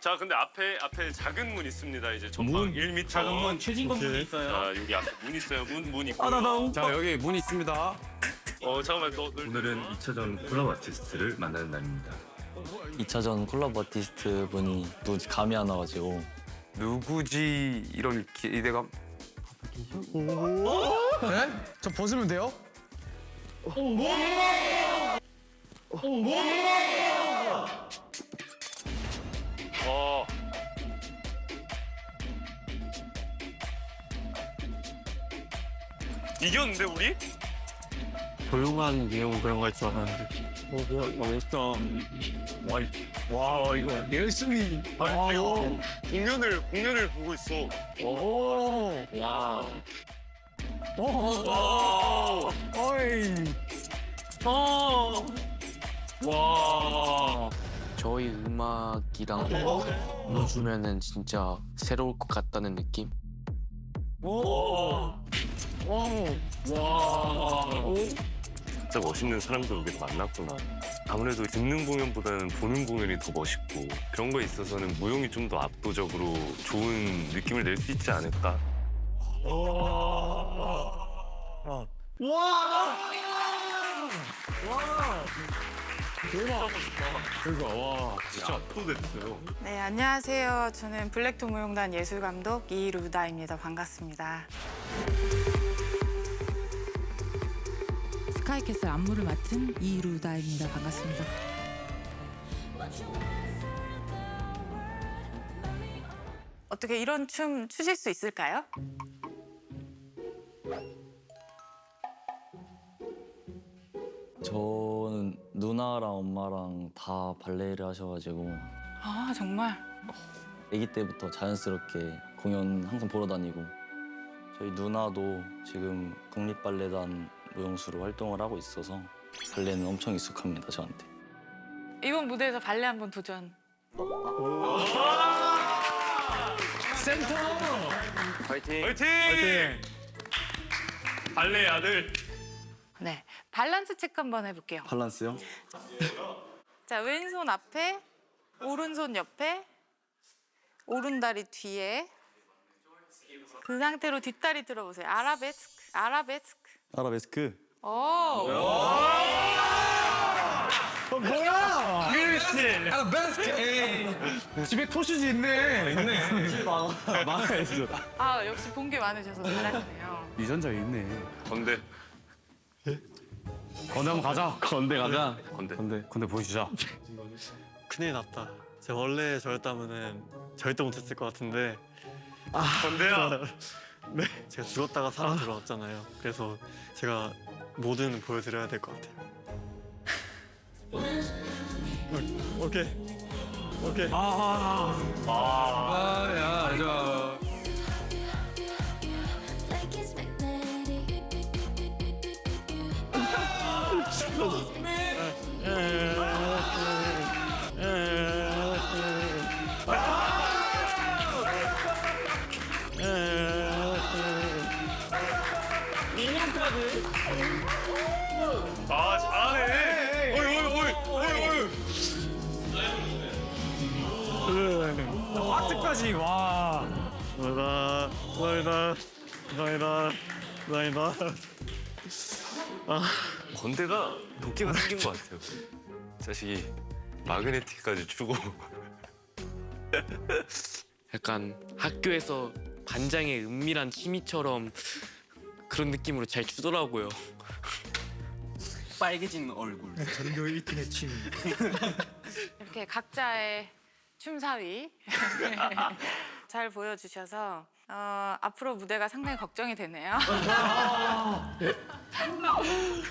자, 근데 앞에 앞에 작은 문 있습니다. 이제 전방 1m 작은 문. 최진건 분이 있어요. 자, 여기 앞에 문 있어요. 문, 문 있고. 자 여기 문 있습니다. 어, 잠깐만, 너, 너 오늘은 2차전 콜라보 아티스트를 만나는 날입니다. 2차전 콜라보 아티스트 분이 누군지 감이 안 와가지고 누구지 이런 기대감. 네? 저 벗으면 돼요? 어. 이겼는데 우리? 조용한 내용 그런 거 있지 않았는데. 어, 뭐야, 멋있다. 와, 이- 와, 이거 열심히. 아, 이거 공연을 공연을 보고 있어. 오, 야. 오, 어이. 어, 와. 저희 음악이랑 넣어주면은 진짜 새로울 것 같다는 느낌? 오, 오, 와. 진짜 멋있는 사람들 여기서 만났구나. 아무래도 듣는 공연보다는 보는 공연이 더 멋있고 그런 거에 있어서는 무용이 좀 더 압도적으로 좋은 느낌을 낼 수 있지 않을까. 진짜 압도됐어요. 네, 안녕하세요. 저는 블랙톤 무용단 예술 감독 이루다입니다. 반갑습니다. 스카이캐슬 안무를 맡은 이루다입니다. 반갑습니다. 어떻게 이런 춤 추실 수 있을까요? 저는 누나랑 엄마랑 다 발레를 하셔가지고 아, 정말. 아기 때부터 자연스럽게 공연 항상 보러 다니고 저희 누나도 지금 국립발레단 무용수로 활동을 하고 있어서 발레는 엄청 익숙합니다 저한테 이번 무대에서 발레 한번 도전. 파이팅. 화이팅! 발레 아들. 네, 밸런스 체크 한번 해볼게요. 밸런스요? 자, 왼손 앞에, 오른손 옆에, 오른다리 뒤에. 그 상태로 뒷다리 들어보세요. 아라베스크, 아라베스크. 아라베스크 오, 그렇지. 아, 베스트. 에이. 집에 토슈즈 있네. 있네. 아 역시 본 게 많으셔서 잘하시네요. 유전자 있네. 건대. 건대 한번 가자. 건대 가자 건대. 건대 건대 보여주자. 큰일 났다. 제가 원래 저였다면은 절대 못했을 것 같은데. 건대야. 네, 제가 죽었다가 살아 들어왔잖아요. 그래서 제가 뭐든 보여드려야 될 것 같아요. 오- 오케이, 오케이. 아, 야, 아, 잘하네. 어이, 어이, 어이, 어이, 어이. 하트까지, 와. 나이다, 나이다, 나이다, 나이다. 건대가 도끼가 생긴 것 같아요. 자식이 마그네틱까지 주고. 약간 학교에서 반장의 은밀한 취미처럼 그런 느낌으로 잘 추더라고요. 빨개진 얼굴 전교 1등의 취미. 이렇게 각자의 춤사위 잘 보여주셔서 어, 앞으로 무대가 상당히 걱정이 되네요.